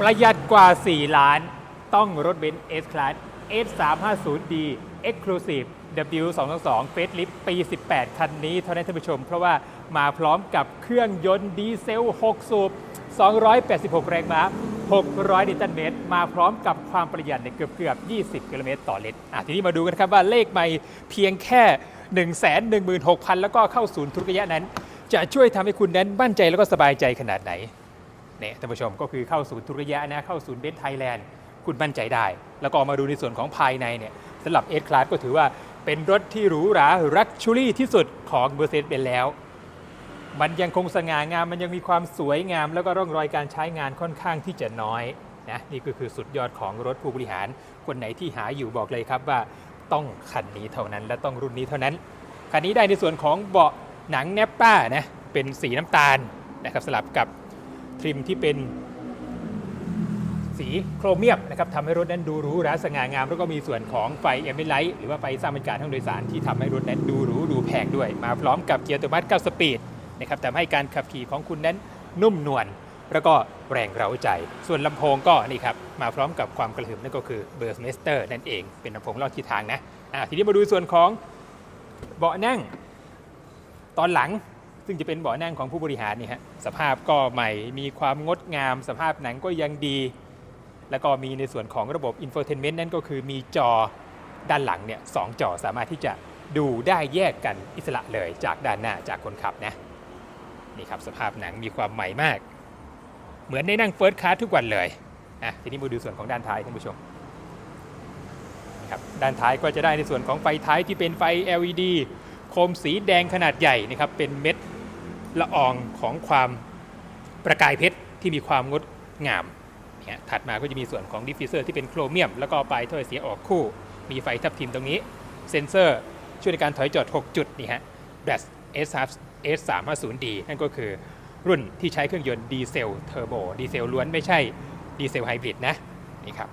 ประหยัดกว่า 4 ล้าน ต้องรถเบนซ์ S Class S 3 5 0 D Exclusive W 2 2 2 Facelift ปี 18 คันนี้เท่านั้นท่านผู้ชม เพราะว่ามาพร้อมกับเครื่องยนต์ดีเซล 6 สูบ 286 แรงม้า 600 นิวตันเมตร มาพร้อมกับความประหยัดในเกือบเกือบๆ20 กิโลเมตรต่อลิตรอะทีนี้มาดูกันครับว่าเลขไม่เพียงแค่ 116,000 แล้วก็เข้าศูนย์ทุกระยะนั้น จะช่วยทำให้คุณนั้นมั่นใจแล้วก็สบายใจขนาดไหน เนี่ยท่านผู้ชมก็คือเข้าศูนย์ทุระยะนะเข้าศูนย์เบนซ์ไทยแลนด์คุณมั่นใจได้ แล้วก็มาดูในส่วนของภายในเนี่ยสำหรับ S Class ก็ถือว่าเป็นรถที่หรูหรารักชูรี่ที่สุดของ Mercedes เป็นแล้ว มันยังคงสง่างามมันยังมีความสวยงาม แล้วก็ร่องรอยการใช้งานค่อนข้างที่จะน้อยนะนี่ก็คือสุดยอดของรถผู้บริหาร คนไหนที่หาอยู่บอกเลยครับว่าต้องคันนี้เท่านั้นและต้องรุ่นนี้เท่านั้น คันนี้ได้ในส่วนของเบาะหนังแนปป้านะเป็นสีน้ำตาลนะครับสลับกับ ทริมที่เป็นสีโครเมียมนะครับทำให้รถนั้นดูหรูหราสง่างาม แล้วก็มีส่วนของไฟเอเมไลท์หรือว่าไฟสร้างบรรยากาศทางโดยสารที่ทำให้รถนั้นดูหรูดูแพงด้วย มาพร้อมกับเกียร์อัตโนมัติ9สปีดนะครับทำให้การขับขี่ของคุณนั้นนุ่มนวลแล้วก็แรงเร้าใจ ส่วนลำโพงก็นี่ครับมาพร้อมกับความกระหึ่มนั่นก็คือเบอร์สเมสเตอร์นั่นเองเป็นลำโพงลอดทิศทางนะะทีนี้มาดูส่วนของเบาะนั่งตอนหลัง ซึ่งจะเป็นเบาะนั่งของผู้บริหารนี่ฮะสภาพก็ใหม่มีความงดงาม สภาพหนังก็ยังดี แล้วก็มีในส่วนของระบบ Infotainment นั่นก็คือมีจอด้านหลังเนี่ยสองจอสามารถที่จะดูได้แยกกันอิสระเลยจากด้านหน้าจากคนขับนะนี่ครับสภาพหนังมีความใหม่มาก เหมือนได้นั่งเฟิร์สคลาสทุกวันเลยอะทีนี้มาดูส่วนของด้านท้ายท่านผู้ชมครับด้านท้ายก็จะได้ในส่วนของไฟท้ายที่เป็นไฟ LED โคมสีแดงขนาดใหญ่นะครับเป็นเม็ด ละอองของความประกายเพชรที่มีความงดงามเนี่ยถัดมาก็จะมีส่วนของดิฟฟิวเซอร์ที่เป็นโครเมียม แล้วก็ปลายถ้อยเสียออกคู่ มีไฟทับทิมตรงนี้ เซนเซอร์ช่วยในการถอยจอด 6 จุดนี่ฮะ b a s S S 3 5 0 D นั่นก็คือรุ่นที่ใช้เครื่องยนต์ดีเซลเทอร์โบดีเซลล้วนไม่ใช่ดีเซลไฮบริดนะนี่ครับ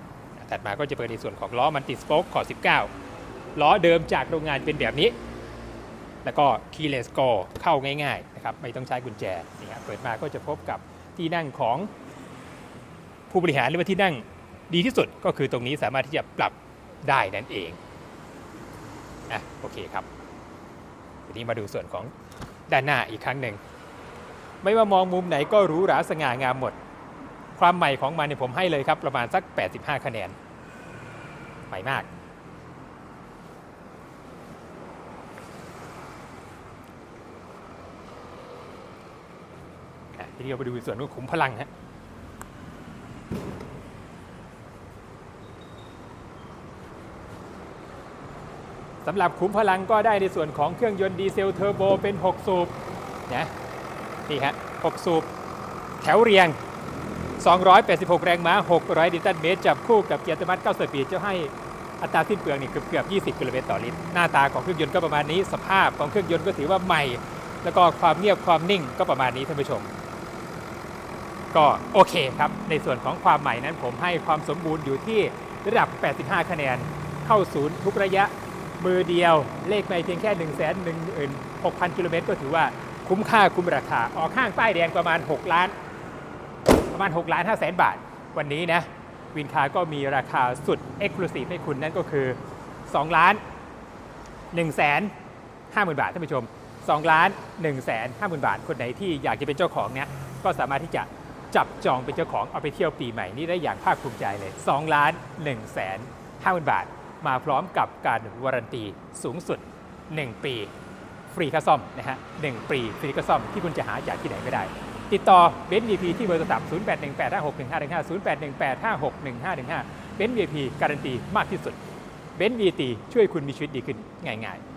ถัดมาก็จะเป็นในส่วนของล้อมันติสโป๊กขอบ19 ล้อเดิมจากโรงงานเป็นแบบนี้ แล้วก็ keyless go เข้าง่ายๆนะครับไม่ต้องใช้กุญแจนี่ครับเปิดมาก็จะพบกับที่นั่งของผู้บริหารหรือว่าที่นั่งดีที่สุดก็คือตรงนี้สามารถที่จะปรับได้นั่นเองอะโอเคครับทีนี้มาดูส่วนของด้านหน้าอีกครั้งหนึ่งไม่ว่ามองมุมไหนก็หรูหราสง่างามหมด ความใหม่ของมันเนี่ยผมให้เลยครับประมาณสัก 85 คะแนน ใหม่มาก ทีนี้เราไปดูส่วนของขุมพลังฮะสำหรับขุมพลังก็ได้ในส่วนของเครื่องยนต์ดีเซลเทอร์โบเป็น 6 สูบนะนี่ฮะ 6 สูบ แถวเรียง 286 แรงม้า 600 นิวตันเมตร จับคู่กับเกียร์อัตโนมัติ9สปีดจะให้อัตราสิ้นเปลืองนี่เกือบเกือบ 20 กิโลเมตรต่อลิตร หน้าตาของเครื่องยนต์ก็ประมาณนี้ สภาพของเครื่องยนต์ก็ถือว่าใหม่ แล้วก็ความเงียบความนิ่งก็ประมาณนี้ท่านผู้ชม ก็โอเคครับ ในส่วนของความใหม่นั้นผมให้ความสมบูรณ์อยู่ที่ระดับ 85 คะแนน เข้าศูนย์ทุกระยะมือเดียวเลขไม่เพียงแค่ 1 1 1 6 0 0 กิโลเมตรก็ถือว่าคุ้มค่าคุ้มราคา ออกข้างป้ายแดงประมาณ 6 ล้าน ประมาณ 6 ล้าน5แสนบาท วันนี้นะ วินคาก็มีราคาสุดเอ็กซ์คลูซีฟให้คุณนั่นก็คือ 2 ล้าน1แสน50,000 บาทท่านผู้ชม 2 ล้าน1แสน50,000 บาท คนไหนที่อยากจะเป็นเจ้าของเนี่ยก็สามารถที่จะ จับจองเป็นเจ้าของเอาไปเที่ยวปีใหม่นี่ได้อย่างภาคภูมิใจเลย 2 ล้าน1แสน50,000บาท มาพร้อมกับการวารันตีสูงสุด 1 ปี ฟรีค่าซ่อมนะฮะ1ปีฟรีค่าซ่อมที่คุณจะหาจากที่ไหนไม่ได้ ติดต่อเบนซ์ VP ที่เบอร์โทรศัพท์0818561515 0818561515เบนซ์ VP การันตีมากที่สุดเบนซ์ VT ช่วยคุณมีชีวิตดีขึ้นง่ายๆ